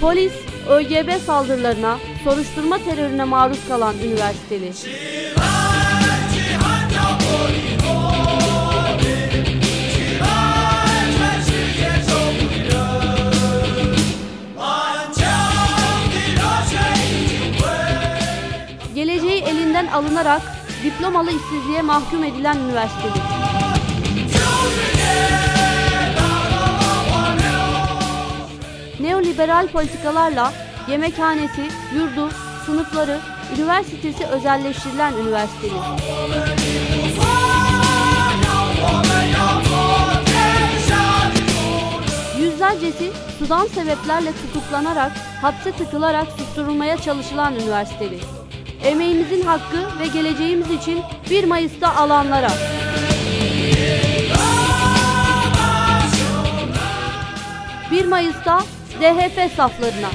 Polis, ÖGB saldırılarına, soruşturma terörüne maruz kalan üniversiteli. Geleceği elinden alınarak diplomalı işsizliğe mahkum edilen üniversiteli. Neoliberal politikalarla yemekhanesi, yurdu, sınıfları, üniversitesi özelleştirilen üniversiteli. Yüzlercesi sudan sebeplerle tutuklanarak, hapse tıkılarak susturulmaya çalışılan üniversiteli. Emeğimizin hakkı ve geleceğimiz için 1 Mayıs'ta alanlara. ...1 Mayıs'ta DHP saflarına.